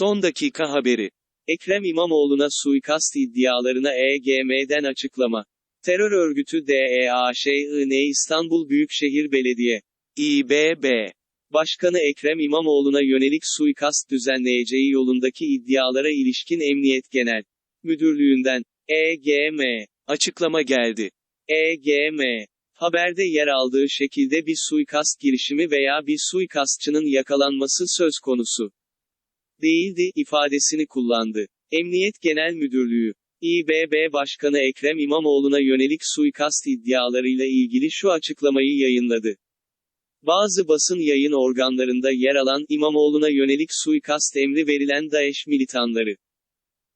Son dakika haberi. Ekrem İmamoğlu'na suikast iddialarına EGM'den açıklama. Terör örgütü DEAŞİN İstanbul Büyükşehir Belediye İBB Başkanı Ekrem İmamoğlu'na yönelik suikast düzenleyeceği yolundaki iddialara ilişkin Emniyet Genel Müdürlüğü'nden EGM açıklama geldi. EGM haberde yer aldığı şekilde bir suikast girişimi veya bir suikastçının yakalanması söz konusu değildi ifadesini kullandı. Emniyet Genel Müdürlüğü İBB Başkanı Ekrem İmamoğlu'na yönelik suikast iddialarıyla ilgili şu açıklamayı yayınladı. Bazı basın yayın organlarında yer alan İmamoğlu'na yönelik suikast emri verilen DAEŞ militanları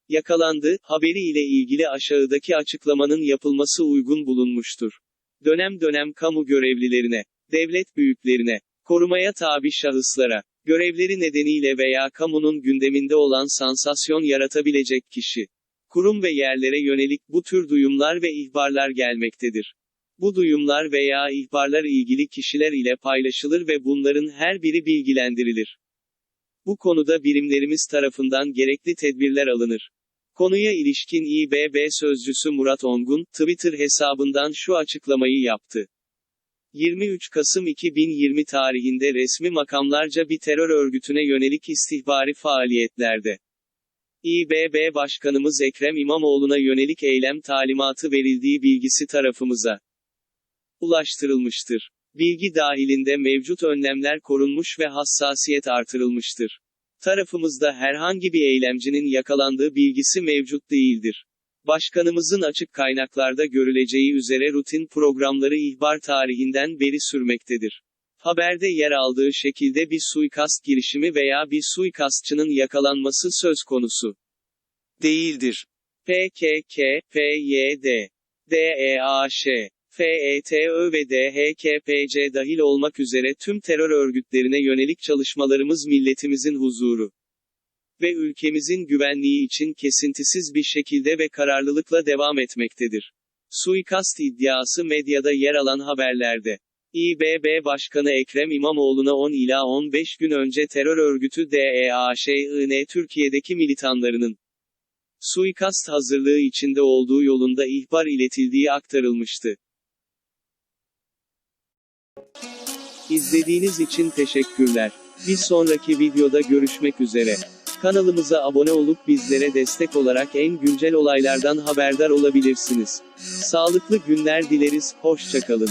yakalandı, haberi ile ilgili aşağıdaki açıklamanın yapılması uygun bulunmuştur. Dönem dönem kamu görevlilerine, devlet büyüklerine, korumaya tabi şahıslara, görevleri nedeniyle veya kamunun gündeminde olan sansasyon yaratabilecek kişi, kurum ve yerlere yönelik bu tür duyumlar ve ihbarlar gelmektedir. Bu duyumlar veya ihbarlar ilgili kişiler ile paylaşılır ve bunların her biri bilgilendirilir. Bu konuda birimlerimiz tarafından gerekli tedbirler alınır. Konuya ilişkin İBB sözcüsü Murat Ongun, Twitter hesabından şu açıklamayı yaptı. 23 Kasım 2020 tarihinde resmi makamlarca bir terör örgütüne yönelik istihbari faaliyetlerde. İBB Başkanımız Ekrem İmamoğlu'na yönelik eylem talimatı verildiği bilgisi tarafımıza ulaştırılmıştır. Bilgi dahilinde mevcut önlemler korunmuş ve hassasiyet artırılmıştır. Tarafımızda herhangi bir eylemcinin yakalandığı bilgisi mevcut değildir. Başkanımızın açık kaynaklarda görüleceği üzere rutin programları ihbar tarihinden beri sürmektedir. Haberde yer aldığı şekilde bir suikast girişimi veya bir suikastçının yakalanması söz konusu değildir. PKK, PYD, DEAŞ, FETÖ ve DHKPC dahil olmak üzere tüm terör örgütlerine yönelik çalışmalarımız milletimizin huzuru ve ülkemizin güvenliği için kesintisiz bir şekilde ve kararlılıkla devam etmektedir. Suikast iddiası medyada yer alan haberlerde. İBB Başkanı Ekrem İmamoğlu'na 10 ila 15 gün önce terör örgütü DEAŞİN Türkiye'deki militanlarının suikast hazırlığı içinde olduğu yolunda ihbar iletildiği aktarılmıştı. İzlediğiniz için teşekkürler. Bir sonraki videoda görüşmek üzere. Kanalımıza abone olup bizlere destek olarak en güncel olaylardan haberdar olabilirsiniz. Sağlıklı günler dileriz, hoşçakalın.